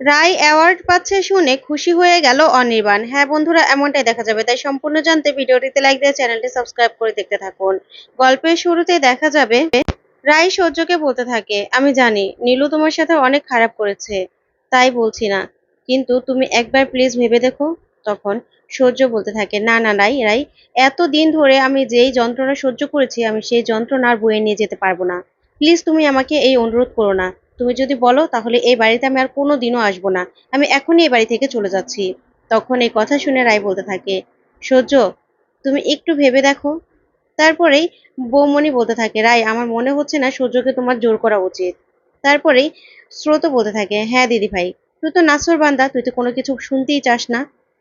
রায় award পাচ্ছে শুনে খুশি হয়ে গেল অনির্বাণ। হ্যাঁ বন্ধুরা, এমনটাই দেখা যাবে। তাই সম্পূর্ণ জানতে ভিডিওটিতে লাইক দিয়ে চ্যানেলটি সাবস্ক্রাইব করে দেখতে থাকুন। গল্পের শুরুতে দেখা যাবে, রায় সূর্যকে বলতে থাকে, আমি জানি, নীলু তোমার সাথে অনেক খারাপ করেছে, তাই বলছি না। কিন্তু তুমি একবার প্লিজ ভেবে দেখো। তখন সহ্য বলতে থাকে, না না রাই রাই এত দিন ধরে আমি যেই যন্ত্রণা সহ্য করেছি, আমি সেই যন্ত্রণা আর বয়ে নিয়ে যেতে পারব না। প্লিজ তুমি আমাকে এই অনুরোধ করো না। তুমি যদি বলো, তাহলে এই বাড়িতে আমি আর কোনো দিনও আসব না। আমি এখনই এই বাড়ি থেকে চলে যাচ্ছি। তখন এই কথা শুনে রায় বলতে থাকে সহ্য তুমি একটু ভেবে দেখো। তারপরেই বৌমণি বলতে থাকে, রায়, আমার মনে হচ্ছে না সূর্যকে তোমার জোর করা উচিত। তারপরেই স্রোত বলতে থাকে হ্যাঁ দিদি ভাই, তুই তো নাসর বান্দা, তুই তো কোনো কিছু শুনতেই চাস না।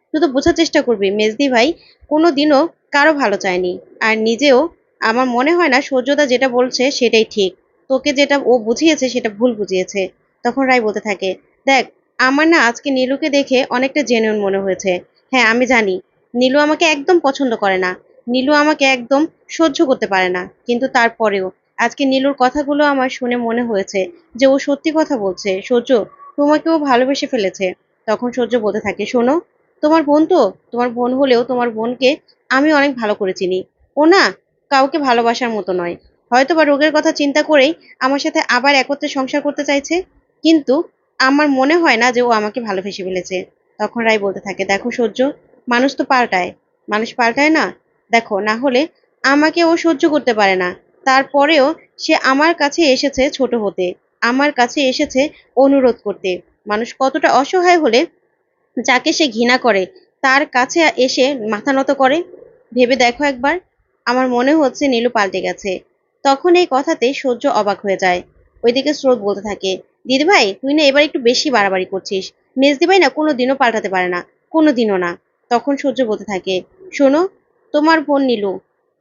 তুই তো বোঝার চেষ্টা করবি, মেজদি ভাই কোনো দিনও কারও ভালো চায়নি। আর নিজেও আমার মনে হয় না সূর্যদা যেটা বলছে সেটাই ঠিক। তোকে যেটা ও বুঝিয়েছে সেটা ভুল বুঝিয়েছে। তখন রায় বলতে থাকে, দেখ, আমার না আজকে নীলুকে দেখে অনেকটা জেনুইন মনে হয়েছে। হ্যাঁ আমি জানি, নীলু আমাকে একদম পছন্দ করে না। নীলু আমাকে একদম সহ্য করতে পারে না। কিন্তু তারপরেও, আজকে নীলুর কথাগুলো আমার শুনে মনে হয়েছে যে ও সত্যি কথা বলছে। সূর্য তোমাকেও ভালোবেসে ফেলেছে। তখন সহ্য বলতে থাকে, শোনো, তোমার বোন তো, তোমার বোন হলেও তোমার বোনকে আমি অনেক ভালো করে চিনি। ও না কাউকে ভালোবাসার মতো নয়। হয়তো বা রোগের কথা চিন্তা করেই আমার সাথে আবার একত্রে সংসার করতে চাইছে, কিন্তু আমার মনে হয় না যে ও আমাকে ভালোবেসে ফেলেছে। তখন রায় বলতে থাকে, দেখো সহ্য, মানুষ তো পাল্টায়। মানুষ পাল্টায় না? দেখো, না হলে আমাকে ও সহ্য করতে পারে না। তারপরেও সে আমার কাছে এসেছে ছোট হতে, আমার কাছে এসেছে অনুরোধ করতে। মানুষ কতটা অসহায় হলে যাকে সে ঘৃণা করে, তার কাছে এসে মাথা নত করে। ভেবে দেখো একবার, আমার মনে হচ্ছে নীলু পাল্টে গেছে। তখন এই কথাতে সহ্য অবাক হয়ে যায়। ওইদিকে স্রোত বলতে থাকে, দিদিভাই, তুই না এবার একটু বেশি বাড়াবাড়ি করছিস। মেজদিভাই না কোনো দিনও পাল্টাতে পারে না কোনো দিনও না। তখন সহ্য বলতে থাকে, শোনো, তোমার বোন নীলু,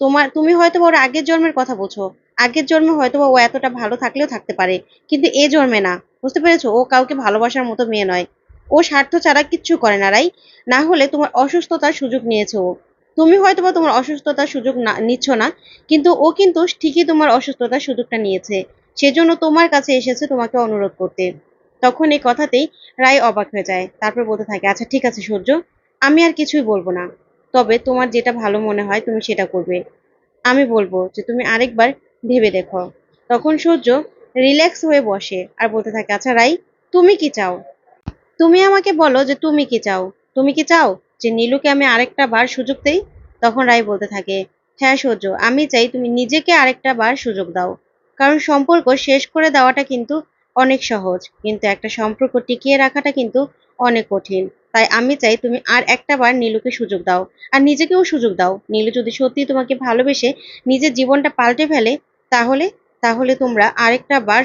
তোমার, তুমি হয়তো ওর আগের জন্মের কথা বলছো। আগের জন্মে হয়তো ও এতটা ভালো থাকলেও থাকতে পারে, কিন্তু এ জন্মে না। বুঝতে পেরেছ? ও কাউকে ভালোবাসার মতো মেয়ে নয়। ও স্বার্থ ছাড়া কিচ্ছু করে না রাই না হলে তোমার অসুস্থতার সুযোগ নিয়েছে ও। তুমি হয়তো বা তোমার অসুস্থতার সুযোগ না, নিচ্ছ না, কিন্তু ও কিন্তু ঠিকই তোমার অসুস্থতার সুযোগটা নিয়েছে। সেজন্য তোমার কাছে এসেছে তোমাকে অনুরোধ করতে। তখন এই কথাতেই রায় অবাক হয়ে যায়। তারপর বলতে থাকে আচ্ছা ঠিক আছে সূর্য, আমি আর কিছুই বলব না। তবে তোমার যেটা ভালো মনে হয় তুমি সেটা করবে। আমি বলব যে তুমি আরেকবার ভেবে দেখো। তখন সূর্য রিল্যাক্স হয়ে বসে আর বলতে থাকে আচ্ছা রাই তুমি কি চাও? তুমি আমাকে বলো যে তুমি কি চাও। তুমি কি চাও? যে নীলুকে আমি আরেকটা বার সুযোগ দেই, তখন রাই বলতে থাকে হ্যাঁ সূর্য, আমি চাই তুমি নিজেকে আরেকটা বার সুযোগ দাও। কারণ সম্পর্ক শেষ করে দেওয়াটা কিন্তু অনেক সহজ, কিন্তু একটা সম্পর্ক টিকিয়ে রাখাটা কিন্তু অনেক কঠিন। তাই আমি চাই তুমি আর একটা বার নীলুকে সুযোগ দাও। আর নিজেকেও সুযোগ দাও। নীলু যদি সত্যি তোমাকে ভালোবেসে নিজের জীবনটা পাল্টে ফেলে, তাহলে তাহলে তোমরা আরেকটা বার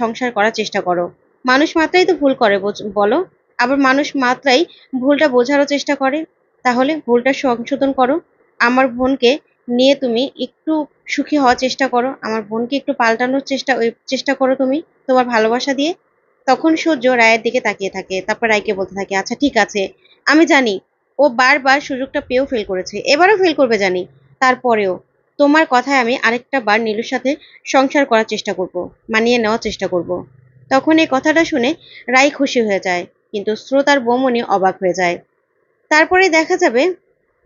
সংসার করার চেষ্টা করো। মানুষ মাত্রাই তো ভুল করে বলো? আবার মানুষ মাত্রাই ভুলটা বোঝারও চেষ্টা করে। তাহলে ভুলটা সংশোধন করো। আমার বোনকে নিয়ে তুমি একটু সুখী হওয়ার চেষ্টা করো। আমার বোনকে একটু পাল্টানোর চেষ্টা চেষ্টা করো তুমি তোমার ভালোবাসা দিয়ে। তখন সূর্য রায়ের দিকে তাকিয়ে থাকে। তারপর রায়কে বলতে থাকে আচ্ছা ঠিক আছে। আমি জানি, ও বারবার সুযোগটা পেয়েও ফেল করেছে। এবারও ফেল করবে জানি। তারপরেও তোমার কথায় আমি আরেকটা বার নীলুর সাথে সংসার করার চেষ্টা করব, মানিয়ে নেওয়ার চেষ্টা করব। তখন এই কথাটা শুনে রায় খুশি হয়ে যায়। কিন্তু শ্রোতার বৌমনি অবাক হয়ে যায়। তারপরে দেখা যাবে,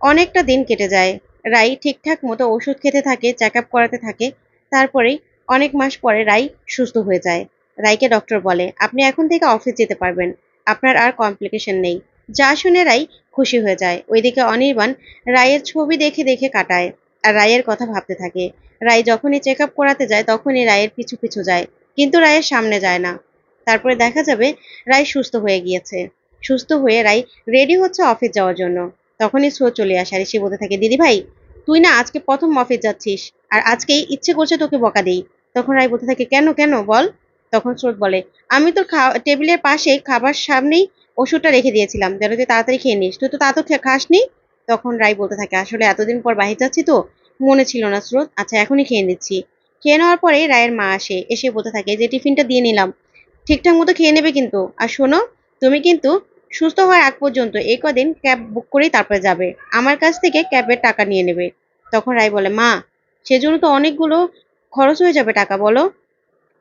অনেকটা দিন কেটে যায়। রাই ঠিকঠাক মতো ওষুধ খেতে থাকে চেক আপ করাতে থাকে। তারপরেই অনেক মাস পরে রাই সুস্থ হয়ে যায়। রাইকে ডক্টর বলে, আপনি এখন থেকে অফিস যেতে পারবেন। আপনার আর কমপ্লিকেশন নেই। যা শুনে রাই খুশি হয়ে যায়। ওইদিকে অনির্বাণ রায়ের ছবি দেখে দেখে কাটায় আর রায়ের কথা ভাবতে থাকে। রাই যখনই চেক আপ করাতে যায়, তখনই রায়ের পিছু পিছু যায়। কিন্তু রায়ের সামনে যায় না। তারপরে দেখা যাবে রায় সুস্থ হয়ে গিয়েছে। সুস্থ হয়ে রাই রেডি হচ্ছে অফিস যাওয়ার জন্য। তখনই স্রো চলে আসে। আর সে বলতে থাকে, দিদি ভাই, তুই না আজকে প্রথম অফিস যাচ্ছিস আর আজকেই ইচ্ছে করছে তোকে বকা দেই। তখন রাই বলতে থাকে, কেন কেন, বল? তখন স্রোত বলে, আমি তোর টেবিলের পাশে খাবার সামনেই ওষুধটা রেখে দিয়েছিলাম। যেন তুই তাড়াতাড়ি খেয়ে নিস। তুই তো তা তো খাসনি? তখন রাই বলতে থাকে, আসলে এতদিন পর বাহির যাচ্ছি তো, মনে ছিল না স্রোত। আচ্ছা এখনই খেয়ে নিচ্ছি। খেয়ে নেওয়ার পরে রায়ের মা আসে। এসে বলতে থাকে, যে টিফিনটা দিয়ে নিলাম। ঠিকঠাক মতো খেয়ে নেবে কিন্তু। আর শোনো, তুমি কিন্তু সুস্থ হওয়ার আগ পর্যন্ত এই কদিন ক্যাব বুক করেই তারপরে যাবে। আমার কাছ থেকে ক্যাবের টাকা নিয়ে নেবে। তখন রায় বলে, মা, সেজন্য তো অনেকগুলো খরচ হয়ে যাবে টাকা, বলো?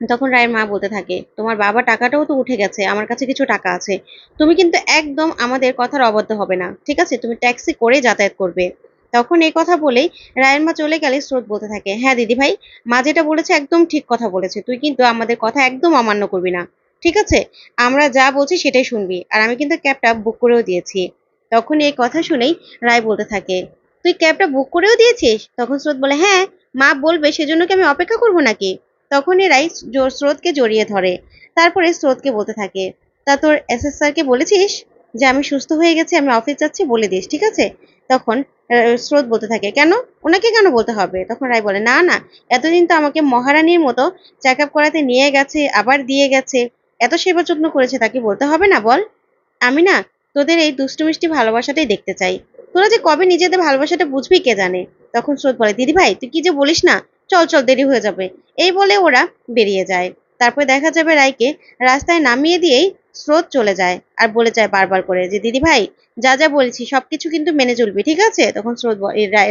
তখন রায়ের মা বলতে থাকে, তোমার বাবা টাকাটাও তো উঠে গেছে, আমার কাছে কিছু টাকা আছে। তুমি কিন্তু একদম আমাদের কথার অবদ্ধ হবে না, ঠিক আছে? তুমি ট্যাক্সি করে যাতায়াত করবে। তখন এই কথা বলেই রায়ের মা চলে গেলে স্রোত বলতে থাকে হ্যাঁ দিদি ভাই, মা যেটা বলেছে একদম ঠিক কথা বলেছে, তুই কিন্তু আমাদের কথা একদম অমান্য করবি না, ঠিক আছে? আমরা যা বলছি সেটাই শুনবি, আর আমি কিন্তু ক্যাবটা বুক করেও দিয়েছি। তখন এই কথা শুনেই রায় বলতে থাকে, তুই ক্যাবটা বুক করেও দিয়েছিস? তখন স্রোত বলে হ্যাঁ মা বলবে, সেজন্য কি আমি অপেক্ষা করব নাকি? তখনই রাই স্রোতকে জড়িয়ে ধরে, তারপরে স্রোতকে বলতে থাকে, তা তোর এসএস স্যারকে বলেছিস? যে আমি সুস্থ হয়ে গেছি, আমি অফিস যাচ্ছি, বলে দিস, ঠিক আছে? তখন স্রোত বলতে থাকে, কেন? ওনাকে কেন বলতে হবে? তখন রায় বলে, না না, এতদিন তো আমাকে মহারানীর মতো চেক আপ করাতে নিয়ে গেছে, আবার দিয়ে গেছে, এত সেবা যত্ন করেছে, তাকে বলতে হবে না, বল। আমি না তোদের এই দুষ্টু মিষ্টি ভালোবাসাটাই দেখতে চাই। তোরা যে কবে নিজেদের ভালোবাসাটা বুঝবি কে জানে? তখন স্রোত বলে, দিদি ভাই, তুই কি যে বলিস না? চল চল, দেরি হয়ে যাবে। এই বলে ওরা বেরিয়ে যায়। তারপর দেখা যাবে রায়কে রাস্তায় নামিয়ে দিয়েই স্রোত চলে যায় আর বলে যায় বারবার করে যে, দিদি ভাই, যা যা বলছি সবকিছু কিন্তু মেনে চলবি, ঠিক আছে? তখন স্রোত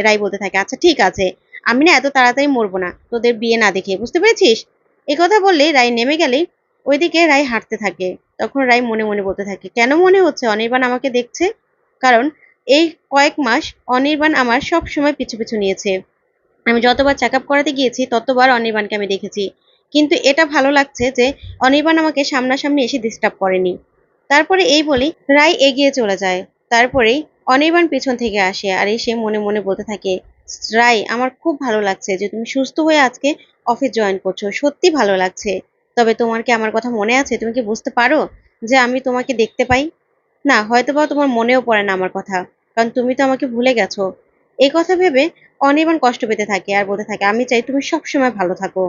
রায় বলতে থাকে আচ্ছা ঠিক আছে। আমি না এত তাড়াতাড়ি মরবো না, তোদের বিয়ে না দেখে বুঝতে পেরেছিস? এ কথা বললে রায় নেমে গেলেই ওইদিকে রায় হাঁটতে থাকে। তখন রায় মনে মনে বলতে থাকে, কেন মনে হচ্ছে অনির্বাণ আমাকে দেখছে? কারণ এই কয়েক মাস অনির্বাণ আমার সব সময় পিছু পিছু নিয়েছে। আমি যতবার চেক আপ করাতে গিয়েছি, ততবার অনির্বাণকে আমি দেখেছি। কিন্তু এটা ভালো লাগছে যে অনির্বাণ আমাকে সামনাসামনি এসে ডিস্টার্ব করেনি। তারপরে এই বলি, রায় এগিয়ে চলে যায়। তারপরেই অনির্বাণ পিছন থেকে আসে আর এসে মনে মনে বলতে থাকে, রায়, আমার খুব ভালো লাগছে যে তুমি সুস্থ হয়ে আজকে অফিস জয়েন করছ। সত্যি ভালো লাগছে। তবে তোমার কি আমার কথা মনে আছে? তুমি কি বুঝতে পারো যে আমি তোমাকে দেখতে পাই? না হয়তো বা তোমার মনেও পড়ে না আমার কথা, কারণ তুমি তো আমাকে ভুলে গেছো। এই কথা ভেবে অনির্বাণ কষ্ট পেতে থাকে আর বলতে থাকে, আমি চাই তুমি সবসময় ভালো থাকো।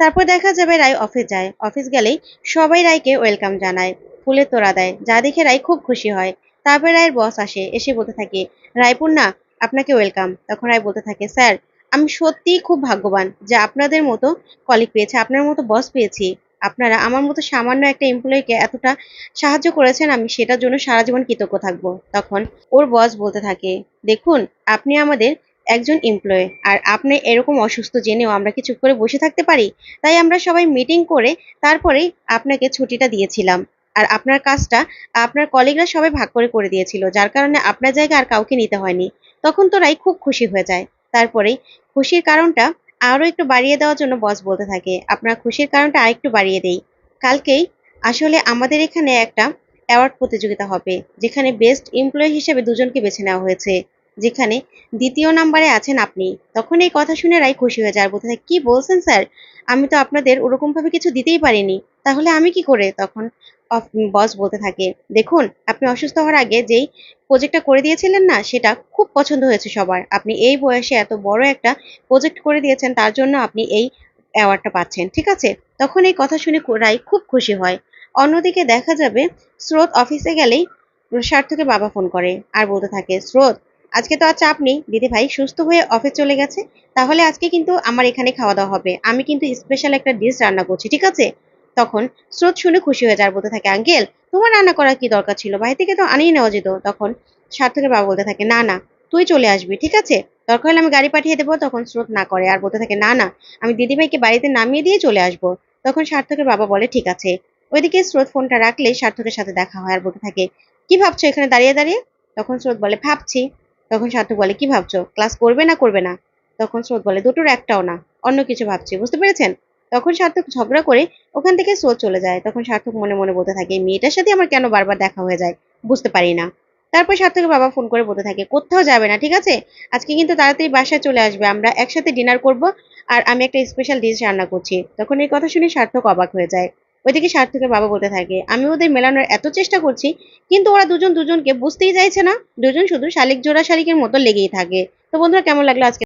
তারপর দেখা যাবে রায় অফিস যায়। অফিস গেলেই সবাই রায়কে ওয়েলকাম জানায়, ফুলের তোড়া দেয়, যা দেখে রায় খুব খুশি হয়। তারপর রায়ের বস আসে, এসে বলতে থাকে রায়পূর্ণা আপনাকে ওয়েলকাম। তখন রায় বলতে থাকে, স্যার, আমি সত্যিই খুব ভাগ্যবান যে আপনাদের মতো কলিগ পেয়েছি, আপনার মতো বস পেয়েছি। আপনারা আমার মতো সামান্য একটা এমপ্লয়িকে এতটা সাহায্য করেছেন, আমি সেটার জন্য সারা জীবন কৃতজ্ঞ থাকব। তখন ওর বস বলতে থাকে, দেখুন, আপনি আমাদের একজন এমপ্লয় আর আপনি এরকম অসুস্থ জেনেও আমরা কি চুপ করে বসে থাকতে পারি? তাই আমরা সবাই মিটিং করে তারপরেই আপনাকে ছুটিটা দিয়েছিলাম। আর আপনার কাজটা আপনার কলিগরা সবাই ভাগ করে করে দিয়েছিল, যার কারণে আপনার জায়গায় আর কাউকে নিতে হয়নি। তখন তো রাই খুব খুশি হয়ে যায়। তারপরেই খুশির কারণটা আরও একটু বাড়িয়ে দেওয়ার জন্য বস বলতে থাকে, আপনার খুশির কারণটা আরেকটু বাড়িয়ে দেই। কালকেই আসলে আমাদের এখানে একটা অ্যাওয়ার্ড প্রতিযোগিতা হবে, যেখানে বেস্ট এমপ্লয়ি হিসেবে দুজনকে বেছে নেওয়া হয়েছে। যেখানে দ্বিতীয় নাম্বারে আছেন আপনি। তখন এই কথা শুনে রাই খুশি হয়ে যায়। বলতে থাকে, কি বলছেন স্যার? আমি তো আপনাদের ওরকম ভাবে কিছু দিতেই পারিনি। তাহলে আমি কি করে? তখন বস বলতে থাকে, দেখুন, আপনি অসুস্থ হওয়ার আগে যেই প্রজেক্টটা করে দিয়েছিলেন না, সেটা খুব পছন্দ হয়েছে সবার। আপনি এই বয়সে এত বড় একটা প্রজেক্ট করে দিয়েছেন, তার জন্য আপনি এই অ্যাওয়ার্ডটা পাচ্ছেন, ঠিক আছে? তখন এই কথা শুনে রাই খুব খুশি হয়। অন্যদিকে দেখা যাবে, স্রোত অফিসে গেলেই সার্থকের বাবা ফোন করে। আর বলতে থাকে, স্রোত আজকে তো আর চাপ নেই। দিদি ভাই সুস্থ হয়ে অফিস চলে গেছে। তাহলে আজকে কিন্তু আমার এখানে খাওয়া দাওয়া হবে। আমি কিন্তু স্পেশাল একটা ডিশ রান্না করছি, ঠিক আছে? তখন স্রোত শুনে খুশি হয়ে যায় আর বলতে থাকে, আঙ্কেল, তোমার রান্না করার কি দরকার ছিল? বাড়ি থেকে তো আনিয়ে নেওয়া যেত। তখন সার্থকের বাবা বলতে থাকে, না না, তুই চলে আসবি, ঠিক আছে? দরকার হলে আমি গাড়ি পাঠিয়ে দেবো। তখন স্রোত না করে আর বলতে থাকে, না না, আমি দিদিভাইকে বাড়িতে নামিয়ে দিয়ে চলে আসব। তখন সার্থকের বাবা বলে, ঠিক আছে। ওইদিকে স্রোত ফোনটা রাখলে সার্থকের সাথে দেখা হয় আর বলতে থাকে, কি ভাবছ এখানে দাঁড়িয়ে দাঁড়িয়ে? তখন স্রোত বলে, ভাবছি। তখন সার্থক বলে, কি ভাবছ? ক্লাস করবে না করবে না? তখন স্রোত বলে, দুটোর একটাও না, অন্য কিছু ভাবছি, বুঝতে পেরেছেন? তখন সার্থক ঝগড়া করে ওখান থেকে স্রোত চলে যায়। তখন সার্থক মনে মনে বলতে থাকে মেয়েটার সাথে আমার কেন বারবার দেখা হয়ে যায়? বুঝতে পারি না। তারপর সার্থকের বাবা ফোন করে বলতে থাকে, কোথাও যাবে না, ঠিক আছে? আজকে কিন্তু তাড়াতাড়ি বাসায় চলে আসবে, আমরা একসাথে ডিনার করব, আর আমি একটা স্পেশাল ডিশ রান্না করছি। তখন এই কথা শুনে সার্থক অবাক হয়ে যায়। ওইদিকে সার্থকের বাবা বলতে থাকে, আমি ওদের মেলানোর এত চেষ্টা করছি, কিন্তু ওরা দুজন দুজনকে বুঝতেই চাইছে না। দুজন শুধু শালিক জোড়া শালিকের মতো লেগেই থাকে। তো বন্ধুরা, কেমন লাগল আজকে?